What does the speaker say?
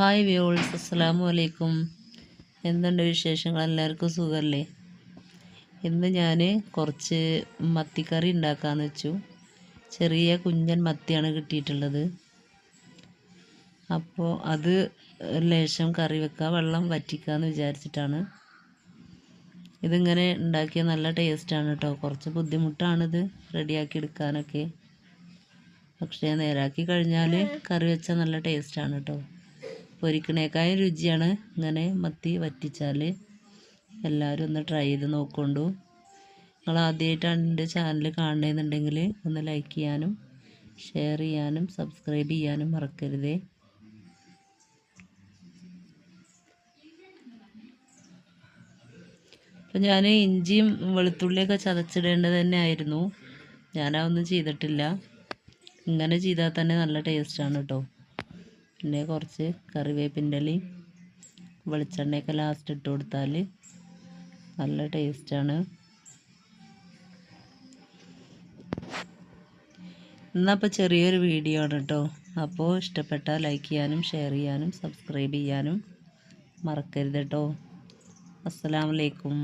Hi വ്യൂൾസ് അസ്സലാമു അലൈക്കും. എന്തുണ്ട് വിശേഷങ്ങൾ? എല്ലാവർക്കും സുഖമല്ലേ ഇന്ന് ഞാൻ കുറച്ച് മത്തിക്കറി ഉണ്ടാക്കാമെന്ന് വെച്ചു. ചെറിയ കുഞ്ഞൻ മത്തിയാണ് കിട്ടിയിട്ടുള്ളത്. അപ്പോൾ അത് ലേശം കറി വെക്കുക വെള്ളം വറ്റിക്കാമെന്ന് വിചാരിച്ചിട്ടാണ്. ഇതിങ്ങനെ ഉണ്ടാക്കിയ നല്ല ടേസ്റ്റാണ് കേട്ടോ കുറച്ച് ബുദ്ധിമുട്ടാണിത് റെഡിയാക്കി എടുക്കാനൊക്കെ. പക്ഷേ നേരാക്കി കഴിഞ്ഞാൽ കറി വെച്ചാൽ നല്ല ടേസ്റ്റാണ് കേട്ടോ പൊരിക്കണേക്കായും രുചിയാണ് ഇങ്ങനെ മത്തി വറ്റിച്ചാൽ എല്ലാവരും ഒന്ന് ട്രൈ ചെയ്ത് നോക്കൊണ്ടു. നിങ്ങൾ ആദ്യമായിട്ടാണ് എന്റെ ചാനൽ കാണണമെന്നുണ്ടെങ്കിൽ ഒന്ന് ലൈക്ക് ചെയ്യാനും ഷെയർ ചെയ്യാനും സബ്സ്ക്രൈബ് ചെയ്യാനും മറക്കരുതേ. അപ്പം ഞാൻ ഇഞ്ചിയും വെളുത്തുള്ളിയൊക്കെ ചതച്ചിടേണ്ടത് തന്നെ ആയിരുന്നു ഞാനതൊന്നും ചെയ്തിട്ടില്ല. ഇങ്ങനെ ചെയ്താൽ തന്നെ നല്ല ടേസ്റ്റാണ് കേട്ടോ പിന്നെ കുറച്ച് കറിവേപ്പിന്റെ ഇലയും വെളിച്ചെണ്ണയൊക്കെ ലാസ്റ്റ് ഇട്ട് കൊടുത്താൽ നല്ല ടേസ്റ്റാണ് എന്നപ്പോൾ ചെറിയൊരു വീഡിയോ ആണ് കേട്ടോ അപ്പോൾ ഇഷ്ടപ്പെട്ടാൽ ലൈക്ക് ചെയ്യാനും ഷെയർ ചെയ്യാനും സബ്സ്ക്രൈബ് ചെയ്യാനും മറക്കരുത് കേട്ടോ അസ്സലാമലൈക്കും